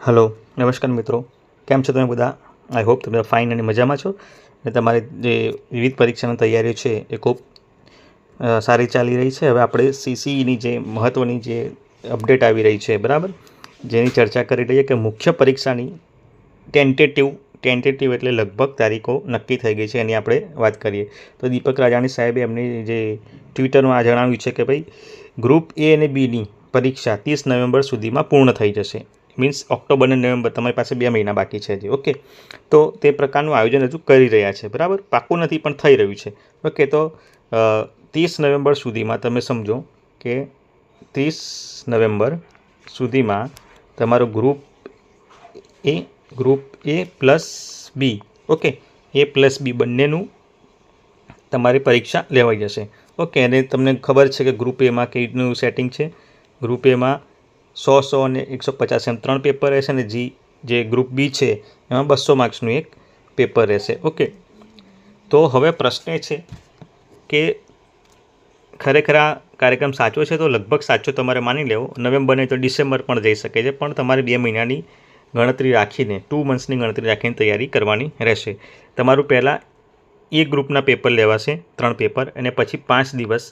Hello, નમસ્કાર મિત્રો. કેમ છો તમે બધા? આઈ હોપ તમે ફાઇન અને મજામાં છો. અને તમારી જે વિવિધ પરીક્ષાની તૈયારીઓ છે એ ખૂબ સારી ચાલી રહી છે. હવે આપણે સીસીઈની જે મહત્ત્વની જે અપડેટ આવી રહી છે, બરાબર? જેની ચર્ચા કરી લઈએ કે મુખ્ય પરીક્ષાની ટેન્ટેટિવ ટેન્ટેટિવ એટલે લગભગ તારીખો નક્કી થઈ ગઈ છે એની આપણે વાત કરીએ. તો દીપક રાજાણી સાહેબે એમની જે ટ્વિટરમાં જણાવ્યું છે કે ભાઈ ગ્રુપ એ અને બીની પરીક્ષા ત્રીસ નવેમ્બર સુધીમાં પૂર્ણ થઈ જશે. મીન્સ ઓક્ટોબર અને નવેમ્બર તમારી પાસે બે મહિના બાકી છે હજી, ઓકે? તો તે પ્રકારનું આયોજન હજુ કરી રહ્યા છે, બરાબર? પાકું નથી, પણ થઈ રહ્યું છે. ઓકે, તો ત્રીસ નવેમ્બર સુધીમાં તમે સમજો કે ત્રીસ નવેમ્બર સુધીમાં તમારું group A group A plus B, okay? A plus B બંનેનું તમારી પરીક્ષા લેવાઈ જશે. ઓકે, અને તમને ખબર છે કે ગ્રુપ એમાં કઈ રીતનું સેટિંગ છે? ગ્રુપ એમાં સો સો અને એકસો પચાસ એમ ત્રણ પેપર રહેશે અને જી જે ગ્રુપ બી છે, એમાં બસો માર્ક્સનું એક પેપર રહેશે. ઓકે. તો હવે પ્રશ્ન એ છે કે ખરેખર આ કાર્યક્રમ સાચો છે તો લગભગ સાચો તમારે માની લેવો. નવેમ્બર નહીં તો ડિસેમ્બર પણ જઈ શકે છે, પણ તમારે બે મહિનાની ગણતરી રાખીને ટુ મંથ્સની ગણતરી રાખીને તૈયારી કરવાની રહેશે. તમારું પહેલાં એક ગ્રુપના પેપર લેવાશે, ત્રણ પેપર, અને પછી પાંચ દિવસ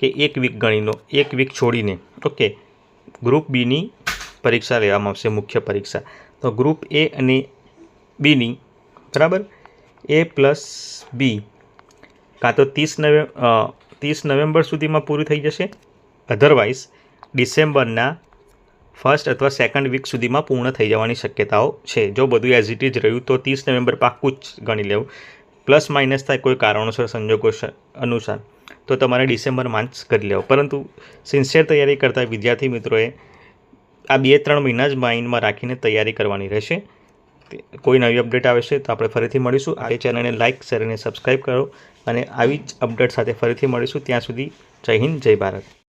કે એક વીક ગણીનો, એક વીક છોડીને. ઓકે. ગ્રુપ બીની પરીક્ષા લેવામાં આવશે, મુખ્ય પરીક્ષા. તો ગ્રુપ એ અને બીની બરાબર? એ પ્લસ બી કાં તો ત્રીસ નવે ત્રીસ નવેમ્બર સુધીમાં પૂરું થઈ જશે. અધરવાઇઝ ડિસેમ્બરના ફર્સ્ટ અથવા સેકન્ડ વીક સુધીમાં પૂર્ણ થઈ જવાની શક્યતાઓ છે. જો બધું એઝ ઇટ ઇઝ રહ્યું, તો ત્રીસ નવેમ્બર પાક્કું જ ગણી લેવું. પ્લસ માઇનસ થાય કોઈ કારણોસર સંજોગો અનુસાર. તો તમારે ડિસેમ્બર માર્ચ કરી લેવો. પરંતુ સિન્સિયર તૈયારી કરતા વિદ્યાર્થી મિત્રોએ આ બે ત્રણ મહિના જ માઇન્ડમાં રાખીને તૈયારી કરવાની રહેશે. કોઈ નવી અપડેટ આવે છે તો આપણે ફરીથી મળીશું. આ ચેનલને લાઇક શેર અને સબસ્ક્રાઈબ કરો. અને આવી જ અપડેટ સાથે ફરીથી મળીશું. ત્યાં સુધી જય હિન્દ, જય ભારત.